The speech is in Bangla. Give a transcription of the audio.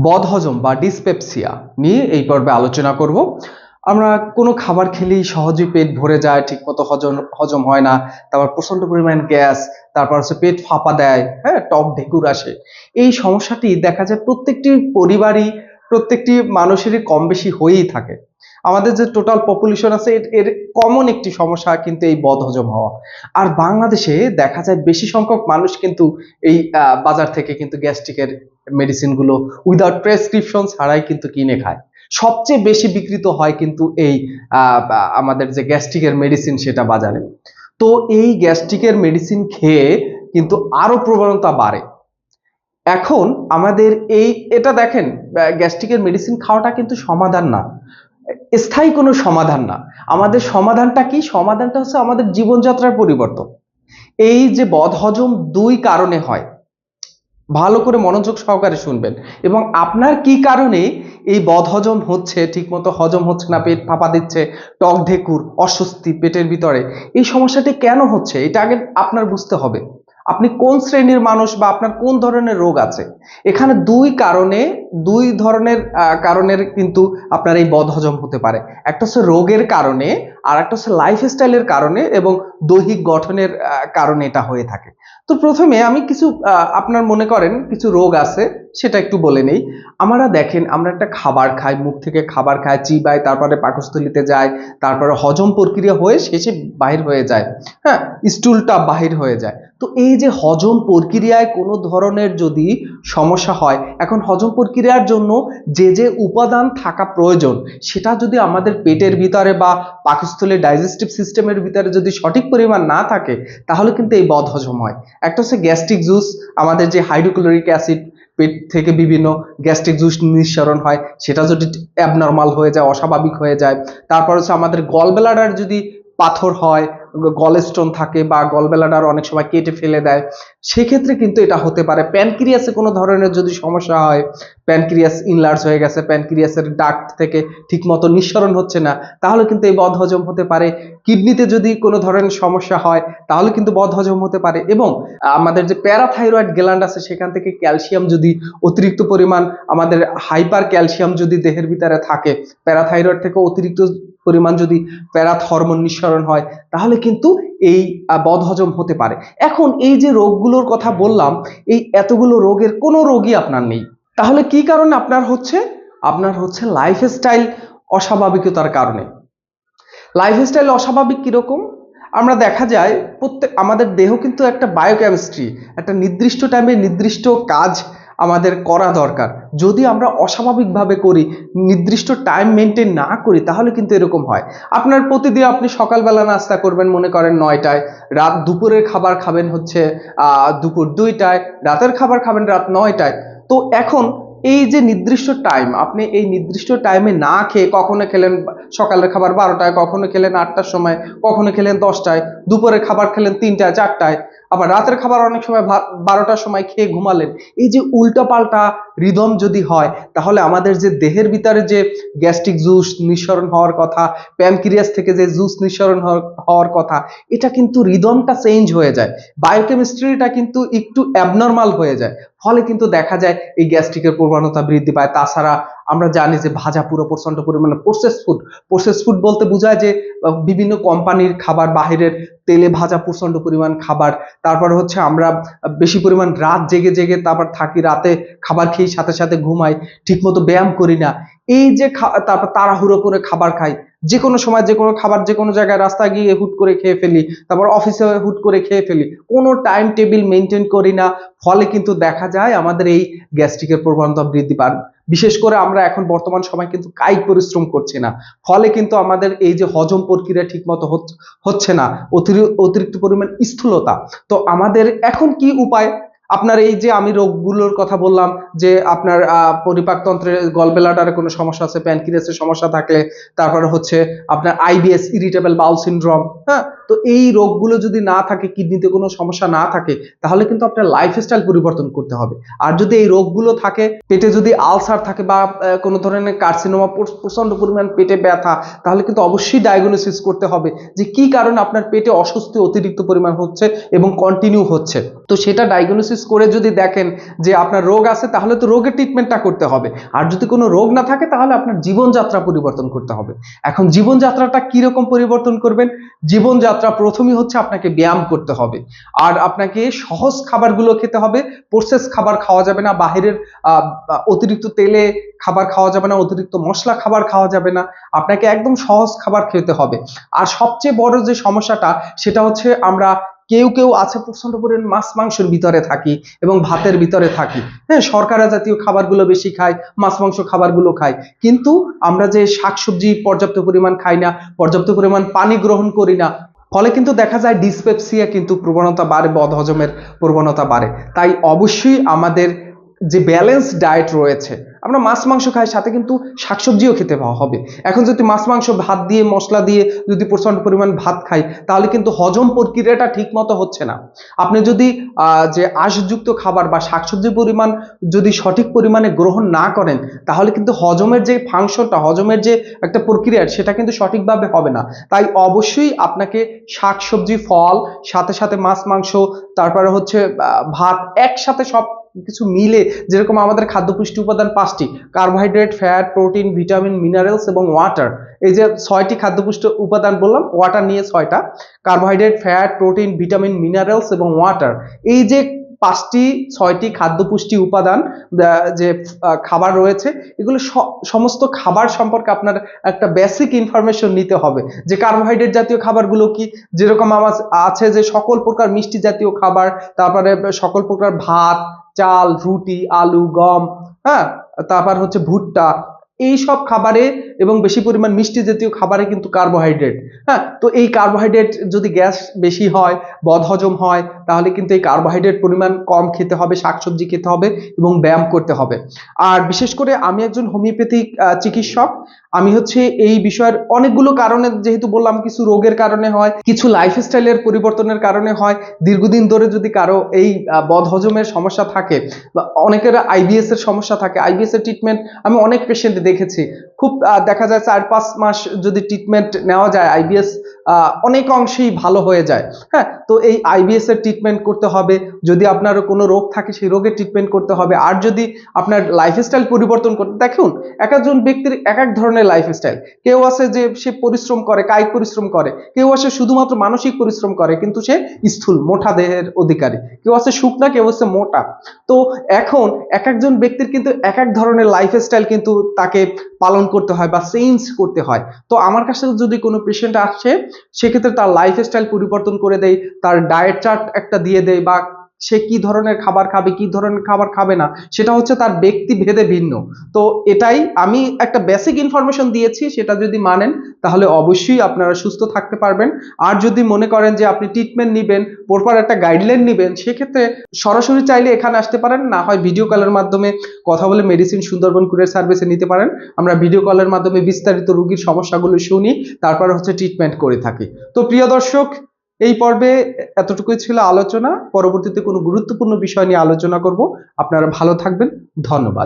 বদহজম বা ডিসপেপসিয়া নিয়ে এই পর্বে আলোচনা করব। আমরা কোনো খাবার খেলেই সহজেই পেট ভরে যায়, ঠিকমতো হজম হজম হয় না, তারপর প্রচণ্ড পরিমাণ গ্যাস, তারপর হচ্ছে পেট ফাঁপা দেয় হ্যাঁ টক ঢেকুর আসে। এই সমস্যাটি দেখা যায় প্রত্যেকটি পরিবারই, প্রত্যেকটি মানুষেরই কম বেশি হয়েই থাকে। আমাদের যে টোটাল পপুলেশন আছে, এর- কমন একটি সমস্যা কিন্তু এই বদহজম হওয়া। আর বাংলাদেশে দেখা যায় বেশি সংখ্যক মানুষ কিন্তু এই বাজার থেকে কিন্তু গ্যাস্ট্রিকের মেডিসিনগুলো উইদাউট প্রেসক্রিপশন ছাড়াই কিন্তু কিনে খায়। সবচেয়ে বেশি বিক্রিত হয় কিন্তু এই আমাদের যে গ্যাস্ট্রিকের মেডিসিন সেটা বাজারে। তো এই গ্যাস্ট্রিকের মেডিসিন খেয়ে কিন্তু আরও প্রবণতা বাড়ে। এখন আমাদের এই, এটা দেখেন গ্যাস্ট্রিকের মেডিসিন খাওয়াটা কিন্তু সমাধান না। স্থায়ী কোনো সমাধান না। আমাদের সমাধানটা কি? সমাধানটা হচ্ছে আমাদের জীবনযাত্রার পরিবর্তন। এই যে বদহজম দুই কারণে হয়। ভালো করে মনোযোগ সহকারে শুনবেন। এবং আপনার কি কারণে এই বদহজম হচ্ছে, ঠিকমতো হজম হচ্ছে না, পেট ফাঁপা দিচ্ছে, টক ঢেকুর, অস্বস্তি, পেটের ভিতরে, এই সমস্যাটি কেন হচ্ছে? এটা আগে আপনার বুঝতে হবে। আপনি কোন শ্রেণির মানুষ বা আপনার কোন ধরনের রোগ আছে? এখানে দুই কারণে, দুই ধরনের কারণের কিন্তু আপনার এই বদহজম হতে পারে। একটা হচ্ছে রোগের কারণে, আর একটা হচ্ছে লাইফস্টাইলের কারণে এবং দৈহিক গঠনের কারণে এটা হয়ে থাকে। তো প্রথমে আমি কিছু আপনার মনে করেন কিছু রোগ আছে সেটা একটু বলে নেই। আমরা দেখেন, আমরা একটা খাবার খাই, মুখ থেকে খাবার খাই চিবাই তারপরে পাকস্থলিতে যায়, তারপরে হজম প্রক্রিয়া হয়ে শেষে বাহির হয়ে যায়। হ্যাঁ স্টুলটা বাহির হয়ে যায়। তো এই যে হজম প্রক্রিয়ায় কোনো ধরনের যদি সমস্যা হয়, এখন হজম প্রক্রিয়ার জন্য যে যে উপাদান থাকা প্রয়োজন, সেটা যদি আমাদের পেটের ভিতরে বা পাকস্থলী ডাইজেস্টিভ সিস্টেমের ভিতরে যদি সঠিক পরিমাণ না থাকে, তাহলে কিন্তু এই বদ হজম হয়। একটা হচ্ছে গ্যাস্ট্রিক জুস আমাদের যে হাইড্রোক্লোরিক অ্যাসিড পেট থেকে বিভিন্ন গ্যাস্ট্রিক জুস নিঃসরণ হয়, সেটা যদি অ্যাবনর্মাল হয়ে যায়, অস্বাভাবিক হয়ে যায়, তারপর হচ্ছে আমাদের গলব্লাডার যদি পাথর হয় গলস্টোন থাকে বা গলব্লাডার অনেক সময় কেটে ফেলে দেয়। সেক্ষেত্রে কিন্তু এটা হতে পারে। প্যানক্রিয়াসে কোনো ধরনের যদি সমস্যা হয়, প্যানক্রিয়াস ইনলার্জ হয়ে গেছে, প্যানক্রিয়াসের ডাক্ট থেকে ঠিকমতো নিঃসরণ হচ্ছে না, তাহলে কিন্তু এই বদ হজম হতে পারে। কিডনিতে যদি কোনো ধরনের সমস্যা হয়, তাহলে কিন্তু বদ হজম হতে পারে এবং আমাদের যে প্যারাথাইরয়েড গ্ল্যান্ড আছে, সেখান থেকে ক্যালসিয়াম যদি অতিরিক্ত পরিমাণ আমাদের হাইপার ক্যালসিয়াম যদি দেহের ভিতরে থাকে, প্যারাথাইরয়েড থেকে অতিরিক্ত পরিমাণ যদি প্যারাথ হরমোন নিঃসরণ হয়, তাহলে কিন্তু এই বদহজম হতে পারে। এখন এই যে রোগগুলোর কথা বললাম, এই এতগুলো রোগের কোনো রোগই আপনার নেই। তাহলে কি কারণে আপনার হচ্ছে? আপনার হচ্ছে লাইফস্টাইল অস্বাভাবিকতার কারণে। লাইফস্টাইল অস্বাভাবিক কীরকম? আমরা দেখা যায়, প্রত্যেক, আমাদের দেহ কিন্তু একটা বায়োকেমিস্ট্রি একটা নির্দিষ্ট টাইমে নির্দিষ্ট কাজ আমাদের করা দরকার। যদি আমরা অস্বাভাবিকভাবে করি, নির্দিষ্ট টাইম মেনটেন না করি, তাহলে কিন্তু এরকম হয়। আপনার প্রতিদিন আপনি সকালবেলা নাস্তা করবেন, মনে করেন নয়টায়, রাত দুপুরের খাবার খাবেন হচ্ছে দুপুর দুইটায়, রাতের খাবার খাবেন রাত নয়টায়। তো এখন এই যে নির্দিষ্ট টাইম আপনি এই নির্দিষ্ট টাইমে না খেয়ে কখনো খেলেন সকালের খাবার বারোটায়, কখনো খেলেন আটটার সময়, কখনো খেলেন দশটায়, দুপুরের খাবার খেলেন তিনটায়, চারটায় আবার রাতের খাবার অনেক সময় বারোটার সময় খেয়ে ঘুমালেন। এই যে উল্টাপাল্টা রিদম যদি হয়, তাহলে আমাদের যে দেহের ভিতরে যে গ্যাস্ট্রিক জুস নিঃসরণ হওয়ার কথা, প্যানক্রিয়াস থেকে যে জুস নিঃসরণ হওয়ার কথা, এটা কিন্তু রিদমটা চেঞ্জ হয়ে যায়। বায়োকেমিস্ট্রিটা কিন্তু একটু অ্যাবনর্মাল হয়ে যায়। ফলে কিন্তু দেখা যায় এই গ্যাস্ট্রিকের প্রবণতা বৃদ্ধি পায়। তাছাড়া আমরা জানি যে ভাজা পুরো প্রচণ্ড পরিমাণে প্রসেস ফুড প্রসেস ফুড বলতে বোঝায় যে বিভিন্ন কোম্পানির খাবার, বাহিরের তেলে ভাজা প্রচণ্ড পরিমাণ খাবার। তারপর হচ্ছে আমরা বেশি পরিমাণ রাত জেগে জেগে তারপর থাকি, রাতে খাবার খেয়ে সাথে সাথে ঘুমাই, ঠিকমতো ব্যায়াম করি না। এই যে তারপর তাড়াহুড়ো করে খাবার খাই যে কোনো সময় যে কোনো খাবার যে কোনো জায়গায় রাস্তা গিয়ে হুট করে খেয়ে ফেলি, তারপর অফিসে হুট করে খেয়ে ফেলি, কোনো টাইম টেবিল মেনটেন করি না, ফলে কিন্তু দেখা যায় আমাদের এই গ্যাস্ট্রিকের প্রবণতা বৃদ্ধি পায়। বিশেষ করে আমরা এখন বর্তমান সময় কিন্তু কায়িক পরিশ্রম করছি না, ফলে কিন্তু আমাদের এই যে হজম প্রক্রিয়া ঠিকমতো হচ্ছে- না, অতিরি- অতিরিক্ত পরিমাণ স্থূলতা। তো আমাদের এখন কি উপায়? আপনার এই যে আমি রোগগুলোর কথা বললাম যে আপনার আহ, পরিপাকতন্ত্রের গলবেলাটার কোনো সমস্যা আছে প্যানক্রিয়াসের সমস্যা থাকলে তারপরে হচ্ছে আপনার আইবিএস ইরিটেবল বাউল সিনড্রোম হ্যাঁ? তো এই রোগগুলো যদি না থাকে, কিডনিতে কোনো সমস্যা না থাকে, তাহলে কিন্তু আপনার লাইফস্টাইল পরিবর্তন করতে হবে। আর যদি এই রোগগুলো থাকে, পেটে যদি আলসার থাকে বা কোনো ধরনের কার্সিনোমা প্রচণ্ড পরিমাণ পেটে ব্যথা, তাহলে কিন্তু অবশ্যই ডায়াগনোসিস করতে হবে যে কি কারণে আপনার পেটে অস্বস্তি অতিরিক্ত পরিমাণ হচ্ছে এবং কন্টিনিউ হচ্ছে। তো সেটা ডায়াগনোসিস করে যদি দেখেন যে আপনার রোগ আছে, তাহলে তো রোগের ট্রিটমেন্টটা করতে হবে। আর যদি কোনো রোগ না থাকে, তাহলে আপনার জীবনযাত্রা পরিবর্তন করতে হবে। এখন জীবনযাত্রাটা কীরকম পরিবর্তন করবেন? জীবনযাত্রা প্রথমেই হচ্ছে আপনাকে ব্যায়াম করতে হবে। আর আপনাকে সহজ খাবারগুলো খেতে হবে। প্রসেস খাবার খাওয়া যাবে না, বাহিরের অতিরিক্ত তেলে খাবার খাওয়া যাবে না, অতিরিক্ত মশলা খাবার খাওয়া যাবে না। আপনাকে একদম সহজ খাবার খেতে হবে। আর সবচেয়ে বড় যে সমস্যাটা, সেটা হচ্ছে আমরা কেউ কেউ আছে প্রচণ্ড পরিমাণ মাছ মাংসের ভিতরে থাকি এবং ভাতের ভিতরে থাকি। হ্যাঁ শর্করা জাতীয় খাবারগুলো বেশি খাই, মাছ মাংস খাবারগুলো খাই। কিন্তু আমরা যে শাকসবজি পর্যাপ্ত পরিমাণ খাই না, পর্যাপ্ত পরিমাণ পানি গ্রহণ করি না ফলে কিন্তু দেখা যায় ডিসপেপসিয়া কিন্তু প্রবণতা বাড়ে বদহজমের প্রবণতা বাড়ে। তাই অবশ্যই আমাদের যে ব্যালেন্স ডায়েট রয়েছে, আমরা মাছ, মাংস খাই, সাথে কিন্তু শাকসবজিও খেতে হবে। এখন যদি মাছ, মাংস, ভাত দিয়ে, মশলা দিয়ে যদি প্রচণ্ড পরিমাণ ভাত খাই, তাহলে কিন্তু হজম প্রক্রিয়াটা ঠিক মতো হচ্ছে না। আপনি যদি যে আঁশযুক্ত খাবার বা শাকসবজির পরিমাণ যদি সঠিক পরিমাণে গ্রহণ না করেন, তাহলে কিন্তু হজমের যে ফাংশনটা, হজমের যে একটা প্রক্রিয়া, সেটা কিন্তু সঠিকভাবে হবে না। তাই অবশ্যই আপনাকে শাকসবজি, ফল, সাথে সাথে মাছ, মাংস, তারপরে হচ্ছে ভাত একসাথে সব কিছু মিলে যেরকম আমাদের খাদ্য পুষ্টি উপাদান পাঁচটি carbohydrate fat protein vitamin minerals এবং ওয়াটার এই যে ছয়টি খাদ্য পুষ্টি উপাদান বললাম ওয়াটার নিয়ে ছয়টা carbohydrate fat protein vitamin minerals এবং ওয়াটার এই যে পাঁচটি, ছয়টি খাদ্য পুষ্টি উপাদান যে খাবার রয়েছে, এগুলো সমস্ত খাবার সম্পর্কে আপনার একটা বেসিক ইনফরমেশন নিতে হবে। যে কার্বোহাইড্রেট জাতীয় খাবারগুলো কি? যেরকম আমার আছে যে সকল প্রকার মিষ্টি জাতীয় খাবার, তারপরে সকল প্রকার ভাত চাল রুটি আলু গম হ্যাঁ? তারপর হচ্ছে ভুট্টা এই সব খাবারে এবং বেশি পরিমাণ মিষ্টি জাতীয় খাবারে কিন্তু কার্বোহাইড্রেট হ্যাঁ? তো এই কার্বোহাইড্রেট যদি গ্যাস বেশি হয়, বদহজম হয়, তাহলে কিন্তু এই কার্বোহাইড্রেট পরিমাণ কম খেতে হবে, শাকসবজি খেতে হবে এবং ব্যায়াম করতে হবে। আর বিশেষ করে আমি একজন হোমিওপ্যাথিক চিকিৎসক। আমি হচ্ছে এই বিষয়ের অনেকগুলো কারণে, যেহেতু বললাম কিছু রোগের কারণে হয়, কিছু লাইফস্টাইলের পরিবর্তনের কারণে হয়, দীর্ঘদিন ধরে যদি কারও এই বদহজমের সমস্যা থাকে বা অনেকের আইবিএস এর সমস্যা থাকে আইবিএস এর ট্রিটমেন্ট আমি অনেক পেশেন্ট দেখেছি। খুব দেখা যায় চার, পাঁচ মাস যদি ট্রিটমেন্ট নেওয়া যায় আইবিএস অনেক অংশেই ভালো হয়ে যায়। হ্যাঁ তো এই আইবিএস এর ট্রিটমেন্ট করতে হবে। যদি আপনার কোনো রোগ থাকে, সেই রোগের ট্রিটমেন্ট করতে হবে। আর যদি আপনার লাইফস্টাইল পরিবর্তন করতে দেখুন, এক একজন ব্যক্তির এক এক ধরনের লাইফস্টাইল কেউ আছে যে সে পরিশ্রম করে, কায়িক পরিশ্রম করে। কেউ আছে শুধুমাত্র মানসিক পরিশ্রম করে, কিন্তু সে স্থূল, মোটা দেহের অধিকারী। কেউ আছে শুকনা, কেউ আছে মোটা। তো এখন এক একজন ব্যক্তির কিন্তু এক এক ধরনের লাইফস্টাইল কিন্তু তাকে পালন করতে হয় বা চেঞ্জ করতে হয়। তো আমার কাছে যদি কোনো পেশেন্ট আসছে সেক্ষেত্রে তার লাইফস্টাইল পরিবর্তন করে দেয় তার ডায়েট চার্ট একটা দিয়ে দেয় বা সে কি ধরনের খাবার খাবে, কি ধরনের খাবার খাবে না, সেটা হচ্ছে তার ব্যক্তি ভেদে ভিন্ন। তো এটাই আমি একটা বেসিক ইনফরমেশন দিয়েছি, সেটা যদি মানেন, তাহলে অবশ্যই আপনারা সুস্থ থাকতে পারবেন। আর যদি মনে করেন যে আপনি ট্রিটমেন্ট নেবেন প্রপার একটা গাইডলাইন নেবেন, সেক্ষেত্রে সরাসরি চাইলে এখানে আসতে পারেন, না হয় ভিডিও কলের মাধ্যমে কথা বলে মেডিসিন সুন্দরবন কুরিয়ার সার্ভিসে নিতে পারেন। আমরা ভিডিও কলের মাধ্যমে বিস্তারিত রোগীর সমস্যাগুলো শুনি, তারপরে হচ্ছে ট্রিটমেন্ট করে থাকি। তো প্রিয় দর্শক এই পর্বে এতটুকুই ছিল আলোচনা। পরবর্তীতে কোনো গুরুত্বপূর্ণ বিষয় নিয়ে আলোচনা করব। আপনারা ভালো থাকবেন। ধন্যবাদ।